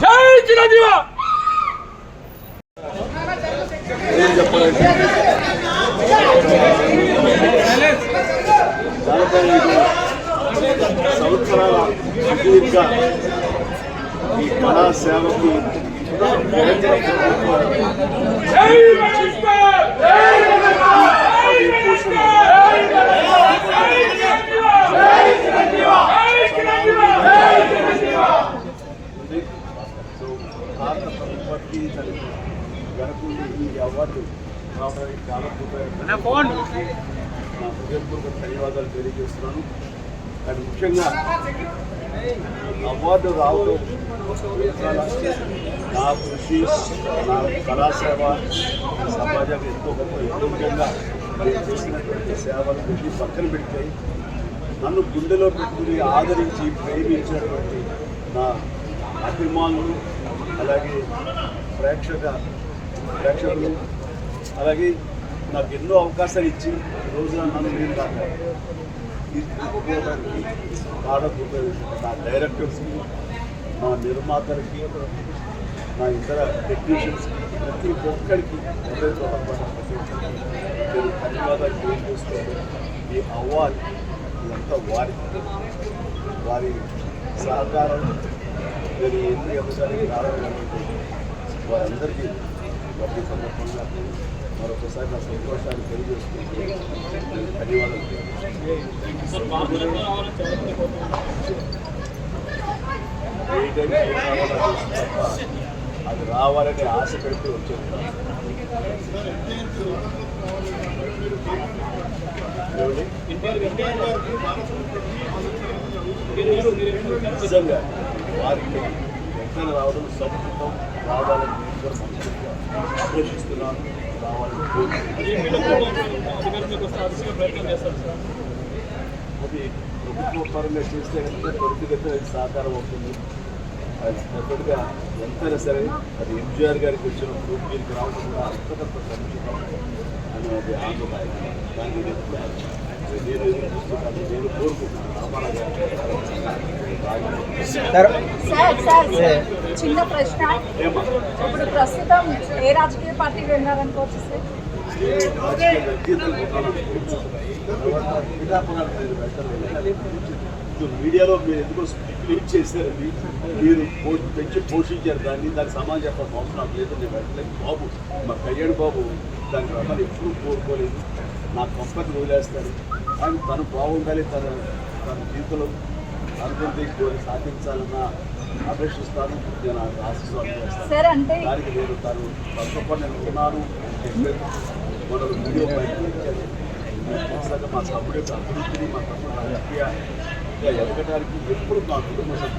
잘 지나지 마! సంవత్సరాల సుదీర్ఘ ఈ కళా సేవకి భారత ప్రభుత్వానికి ఈ అవార్డు రావడానికి చాలా నా హృదయపూర్వక ధన్యవాదాలు తెలియజేస్తున్నాను. అండ్ ముఖ్యంగా అవార్డు రావడం నా కృషి నా కళాసేవ సమాజానికి ఎంతో గొప్ప ఎంతో ముఖ్యంగా నేను చేసినటువంటి సేవలు పెట్టి పక్కన పెడితే నన్ను గుండెలో పెట్టుకుని ఆదరించి ప్రేమించినటువంటి నా అభిమానులు అలాగే ప్రేక్షక ప్రేక్షకులు అలాగే నాకు ఎన్నో అవకాశాలు ఇచ్చి ఈ రోజున నన్ను నేను దాకా నా డైరెక్టర్స్కి నా నిర్మాతలకి నా ఇతర టెక్నీషియన్స్కి ప్రతి ఒక్కరికి హృదయపూర్వకమైన ప్రతి ఒక్కరికి నేను ధన్యవాదాలు తెలియజేస్తున్నాను. ఈ అవార్డు ఇదంతా వారి వారి సహకారం మీరు ఎన్ని అంశాలకి రావడం వారందరికీ ప్రతి సందర్భంగా మరొకసారి నా సంతోషాన్ని తెలియజేసుకుంటూ ధన్యవాదాలు అది ఇస్తుంది రావాలని ఆశ పెడితే వచ్చింది నిజంగా వారికి ఎక్కడ రావడం సంస్కృతం రావాలని నేను ఆలోచిస్తున్నాను అది ప్రభుత్వ పరంగా చేస్తే కనుక త్వరితగతిన అది సాకారం అవుతుంది అది డెఫినెట్గా ఎంతైనా సరే అది ఎంజీఆర్ గారికి వచ్చినప్పుడు దీనికి రావడం కూడా అంతకంత సంక్షేమం అనేది ఆందోళన దాన్ని సార్. చిన్న ప్రశ్న. ఇప్పుడు ప్రస్తుతం ఏ రాజకీయ పార్టీ వెళ్ళారనుకోవచ్చు సార్? మీడియాలో మీరు ఎందుకో స్ప్లిట్ చేశారని మీరు పో- పెంచి పోషించారు దాన్ని. దానికి సమాజం చెప్పాల్సిన అవసరం నాకు లేదు. నేను వెళ్ళలేదు బాబు మా కళ్యాణ్ బాబు దానికి రమ్మని ఎప్పుడూ కోరుకోలేదు. నా కంపని వదిలేస్తారు కానీ తను బాగుండాలి తన తన జీవితంలో అనుకుంటే సాధించాలన్న అపేక్షిస్తాను నేను ఆశిస్తాను దానికి నేను తను తప్పకుండా నేను ఉన్నాను మనకు వీడియో ఖచ్చితంగా మా యొక్క అభివృద్ధిని మా తమ్ముడు రాజకీయ ఎదగడానికి ఎప్పుడు మా కుటుంబ సభ్యులు